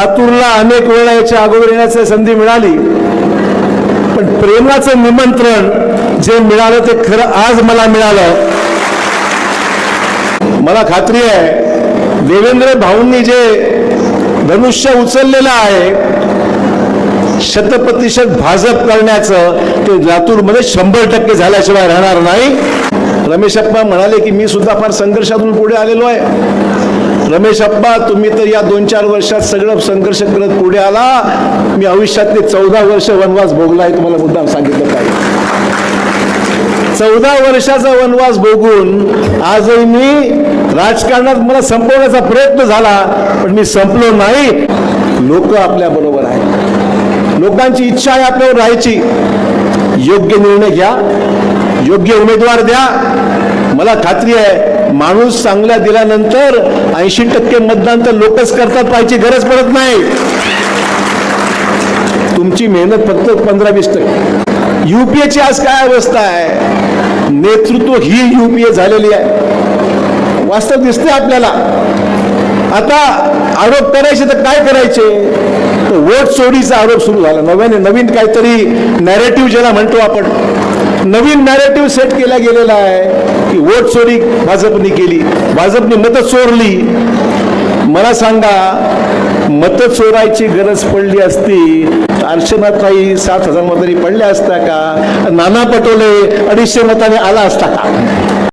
लातूरला अनेक वेळा याच्या अगोदर येण्याची संधी मिळाली. पण प्रेमाचं निमंत्रण जे मिळालं ते खरं आज मला मिळालं. मला खात्री आहे देवेंद्र भाऊंनी जे धनुष्य उचललेलं आहे शतप्रतिशत भाजप करण्याचं ते लातूरमध्ये शंभर टक्के झाल्याशिवाय राहणार नाही. रमेश अप्पा म्हणाले की मी सुद्धा फार संघर्षातून पुढे आलेलो आहे. रमेश अप्पा तुम्ही तर या दोन चार वर्षात सगळं संघर्ष करत पुढे आला. मी आयुष्यातले चौदा वर्ष वनवास भोगला आहे तुम्हाला मुद्दाम सांगितलं पाहिजे. चौदा वर्षाचा वनवास भोगून आजही मी राजकारणात मला संपवण्याचा प्रयत्न झाला पण मी संपलो नाही. लोक आपल्या बरोबर आहे लोकांची इच्छा आहे आपल्यावर राहायची. योग्य निर्णय घ्या. योग्य उमेदवार द्या. मला खात्री आहे माणूस चांगला दिल्यानंतर ऐंशी टक्के मतदान तर लोकच करतात पाहिजे गरज पडत नाही. तुमची मेहनत फक्त पंधरा वीस टक्के युपीएची आज काय अवस्था आहे? नेतृत्व ही युपीए झालेली आहे. वास्तव दिसते आपल्याला. आता आरोप करायचे तर काय करायचे? तर वोट चोरीचा आरोप सुरू झाला. नव्याने नवीन काहीतरी नॅरेटिव्ह ज्याला म्हणतो आपण नवीन नॅरेटिव्ह सेट केला गेलेला आहे. की वोट चोरी भाजपने केली. भाजपने मतं चोरली. मला सांगा मतं चोरायची गरज पडली असती तर काही सात हजार मतांनी पडल्या असत्या का? नाना पटोले अडीचशे मताने आला असता का?